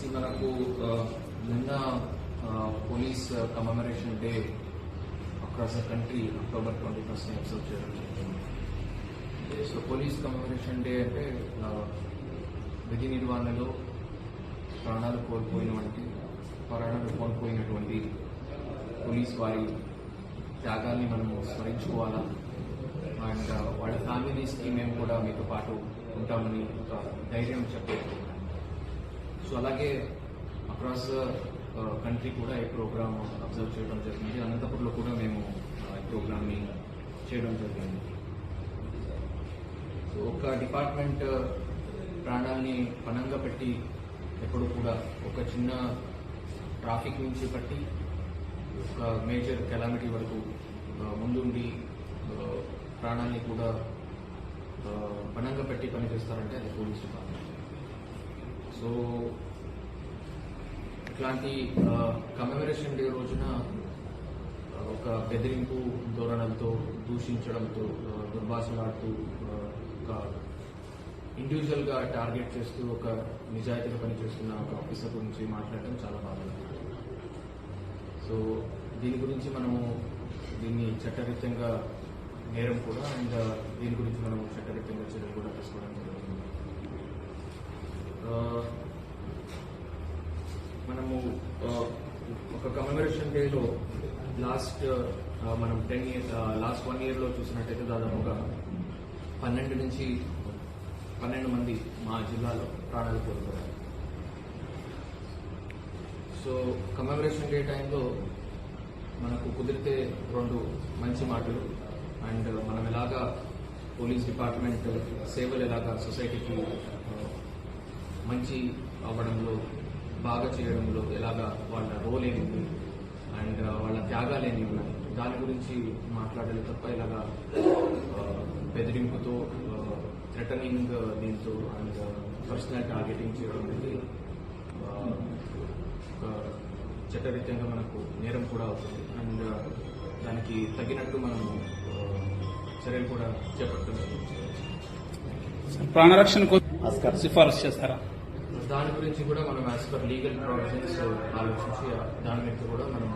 See, మనకు నిన్న police commemoration day across the country October twenty first observe చేయడం జరిగింది. సో పోలీస్ కమమరేషన్ డే అంటే విధి నిర్వహణలో ప్రాణాలు కోల్పోయినటువంటి ప్రాణాలు కోల్పోయినటువంటి పోలీస్ వారి త్యాగాల్ని మనము స్మరించుకోవాలా? అండ్ వాళ్ళ ఫ్యామిలీస్కి మేము కూడా మీతో పాటు ఉంటామని ఒక ధైర్యం చెప్పే సో అలాగే అక్రాస్ కంట్రీ uh, కూడా ఈ ప్రోగ్రామ్ అబ్జర్వ్ చేయడం జరిగింది. అనంతపురంలో కూడా మేము uh, ఈ ప్రోగ్రామ్ని చేయడం జరిగింది. సో ఒక డిపార్ట్మెంట్ uh, ప్రాణాన్ని పణంగా పెట్టి ఎప్పుడు కూడా ఒక చిన్న ట్రాఫిక్ నుంచి బట్టి ఒక మేజర్ కెలామిటీ వరకు ముందుండి ప్రాణాన్ని కూడా పణంగా పెట్టి పనిచేస్తారంటే అది పోలీస్ డిపార్ట్మెంట్. సో ఇట్లాంటి కమెమరేషన్ డే రోజున ఒక బెదిరింపు ధోరణంతో దూషించడంతో దుర్భాషలాడుతూ ఒక ఇండివిజువల్గా టార్గెట్ చేస్తూ ఒక నిజాయితీగా పనిచేస్తున్న ఒక ఆఫీసర్ గురించి మాట్లాడటం చాలా బాగా సో దీని గురించి మనము దీన్ని చట్టరీత్యంగా నేరం కూడా అండ్ దీని గురించి మనం చట్టరీత్యంగా చర్యలు కూడా తీసుకోవడం జరుగుతుంది ఆ, మనము ఆ, ఒక కమెమరేషన్ డేలో లాస్ట్ మనం టెన్ ఇయర్ లాస్ట్ వన్ ఇయర్లో చూసినట్టయితే దాదాపుగా పన్నెండు నుంచి పన్నెండు మంది మా జిల్లాలో ప్రాణాలు కోల్పోయారు. సో కమెమరేషన్ డే టైంలో మనకు కుదిరితే రెండు మంచి మాటలు అండ్ uh, మనం ఎలాగా పోలీస్ డిపార్ట్మెంట్ సేవలు ఎలాగా సొసైటీకి uh, మంచి అవ్వడంలో బాగా చేయడంలో ఎలాగా వాళ్ళ రోల్ ఏమిటి అండ్ వాళ్ళ త్యాగాలు ఏమి ఉన్నాయి? దాని గురించి మాట్లాడాలి తప్ప ఇలాగా ఆ, బెదిరింపుతో థ్రెటనింగ్ దీంతో అండ్ పర్సనల్ టార్గెటింగ్ చేయడం అనేది చట్టరీత్యంగా మనకు నేరం కూడా అవుతుంది. అండ్ దానికి తగినట్టు మనం చర్యలు కూడా చేపట్టడం ప్రాణరక్షణ కోసం సిఫారసు చేస్తారా? దాని గురించి కూడా మనం యాజ్ పర్ లీగల్ ప్రొవిజన్స్ ఆలోచించి దాని మీద కూడా మనం